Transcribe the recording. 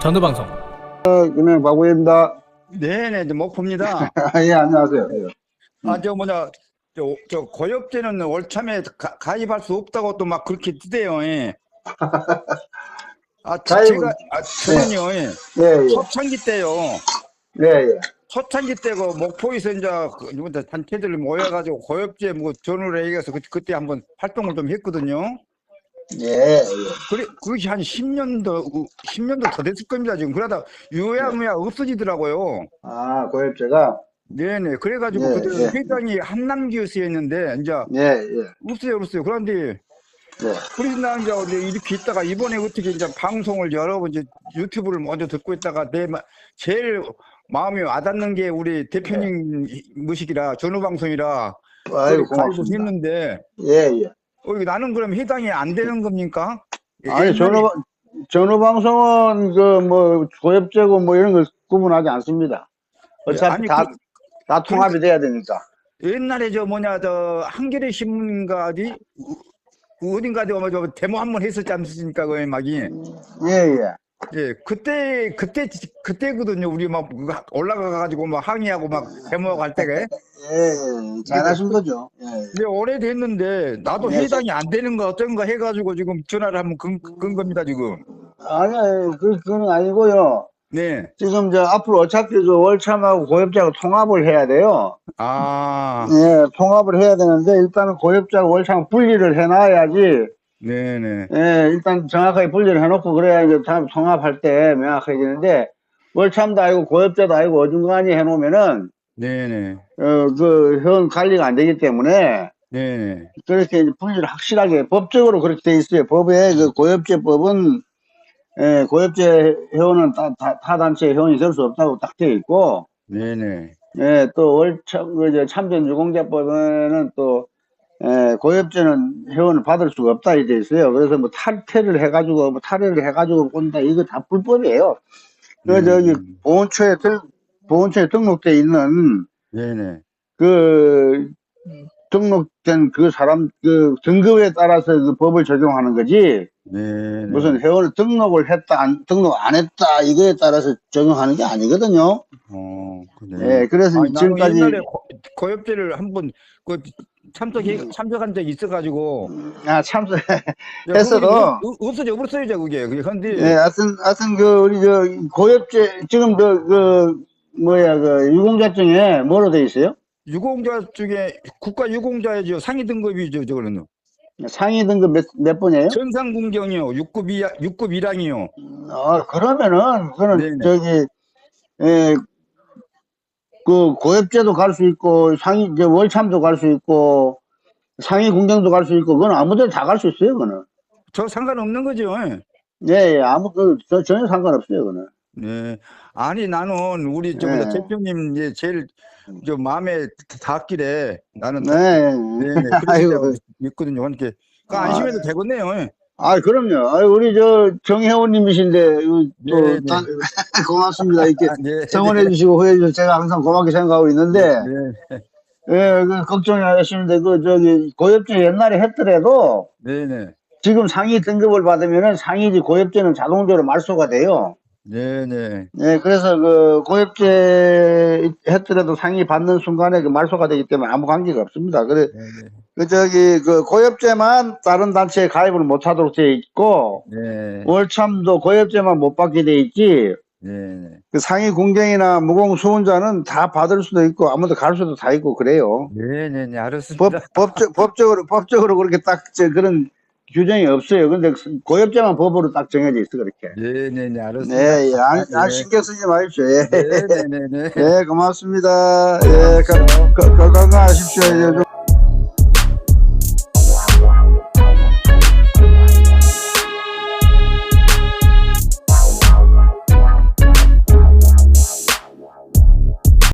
전후방송 김행 박우입니다. 네네, 이제 목포입니다. 예, 안녕하세요. 아, 저 뭐냐, 저, 저 고엽제는 월참에 가, 가입할 수 없다고 또 막 그렇게 뜨대요. 예. 아, 저- 가입은- 제가, 아, 저는요, 예. 예, 예. 초창기 때요. 예, 예. 초창기 때그 목포에서 이제 그 누군가 단체들 모여가지고 고엽제 뭐 전후를 얘기해서 그, 그때 한번 활동을 좀 했거든요. 예, 예. 그래, 그것이 한 10년도, 10년도 더 됐을 겁니다, 지금. 그러다 유야무야 없어지더라고요. 아, 고엽제가? 네네. 그래가지고 예, 그때 예. 회장이 한남기였었는데, 이제 예, 예. 없어요, 없어요. 그런데 예. 그래서 나 이제 어디 이렇게 있다가 이번에 어떻게 이제 방송을 여러 번 이제 유튜브를 먼저 듣고 있다가 내 마- 제일 마음이 와닿는 게 우리 대표님 무식이라 전후 방송이라 아이고, 고맙습니다. 했는데 예, 예. 어, 나는 그럼 해당이 안 되는 겁니까? 아니, 옛날에- 전후, 전후방송은 그 뭐, 고엽제고 뭐 이런 걸 구분하지 않습니다. 어차피 아니, 다, 그- 다 통합이 돼야 되니까. 옛날에 저 뭐냐 저 한겨레 신문가 어디 그 어딘가 어디 뭐저 데모 한 번 했었지 않습니까 그 막이 예, 예. 예 그때 그때 그때거든요 우리 막 올라가 가지고 막 항의하고 막 데모하고 할 때가 예, 예. 잘하신 거죠. 예. 근데 오래됐는데 나도 네. 해당이 안 되는 거 어쩐가 해가지고 지금 전화를 한번 건, 건 겁니다 지금 아니, 아니, 그, 그건 아니고요. 네 지금 저 앞으로 어차피 그 월참하고 고엽제하고 통합을 해야 돼요. 아, 예, 통합을 해야 되는데 일단은 고엽자하고 월참 분리를 해놔야지. 네네. 예, 일단 정확하게 분리를 해놓고 그래야 이제 다음 통합할 때 명확해지는데 월참도 아니고 고엽자도 아니고 어중간히 해놓으면은 네네. 어 그 현 관리가 안 되기 때문에 네네. 그렇게 이제 분리를 확실하게 법적으로 그렇게 돼 있어요. 법에 그 고엽제법은 예, 고엽제 회원은 타, 타, 타 단체 회원이 될 수 없다고 딱돼 있고 네네. 예, 또 월 참, 그, 저 참전 유공자법에는 또, 예, 고엽제는 회원을 받을 수가 없다, 이돼 있어요. 그래서 뭐 탈퇴를 해가지고, 뭐 탈회를 해가지고 본다, 이거 다 불법이에요. 그, 저기, 음. 보훈처에 들, 보훈처에 등록돼 있는, 네네. 그, 등록된 그 사람, 그 등급에 따라서 그 법을 적용하는 거지, 네네. 무슨 회원을 등록을 했다, 안, 등록 안 했다, 이거에 따라서 적용하는 게 아니거든요. 어, 그래. 예, 그래서 아니, 지금까지. 옛날에 고, 고엽제를 한번 그 참석해 참석한 적이 있어가지고 아, 참, 야, 했어도. 그게 없- 없어 져 없어져 그게 그게 근데 예, 하여튼, 하여튼, 그, 우리, 저, 고엽제, 지금, 그, 그, 뭐야, 그, 유공자증에 뭐로 돼 있어요? 유공자 중에 국가 유공자의 상위 등급이죠 저거는 상위 등급 몇, 몇 번이에요? 전상궁경이요 6급 이 6급 1항이요 어, 그러면은, 네네. 저기, 예, 그, 고엽제도 갈 수 있고, 상위, 저, 월참도 갈 수 있고, 상위 공경도 갈 수 있고, 그건 아무 데나 다 갈 수 있어요, 그거는. 저 상관없는 거죠 예, 예, 아무, 그, 저, 전혀 상관없어요, 그거는. 네 아니 나는 우리 저 네. 대표님 이제 제일 저 마음에 닿길래 나는 네. 네네 아이고. 그렇게 있거든요 그러니까 그 아. 안심해도 되겠네요 예. 아, 그럼요. 아, 우리 저 정혜원님이신데 또 네, 네. 다- 고맙습니다. 이렇게 아, 네. 성원해 주시고 후해 주셔서 제가 항상 고맙게 생각하고 있는데 네. 예, 그 걱정이 하시는데 그 저기 고엽제 옛날에 했더라도 네네 지금 상위 등급을 받으면은 상위지 고엽제는 자동적으로 말소가 돼요. 네네 예, 그래서 그 고엽제 했더라도 상위 받는 순간에 그 말소가 되기 때문에 아무 관계가 없습니다. 그래 네네 그 저기 그 고엽제만 다른 단체에 가입을 못 하도록 돼 있고 네. 월참도 고엽제만 못 받게 돼 있지 네네 그 상위 공경이나 무공 수훈자는 다 받을 수도 있고 아무도 갈 수도 다 있고 그래요. 네네네 알았습니다 법, 법적, 법적으로, 법적으로 그렇게 딱, 저, 그런 규정이 없어요. 근데 고엽제만 법으로 딱 정해져 있어, 그렇게. 네네네 알았습니다 네, 예, 안, 아, 안 네. 신경 쓰지 마십시오. 예. 네네네네 예, 고맙습니다. 예, 건강하십시오. 예, 좀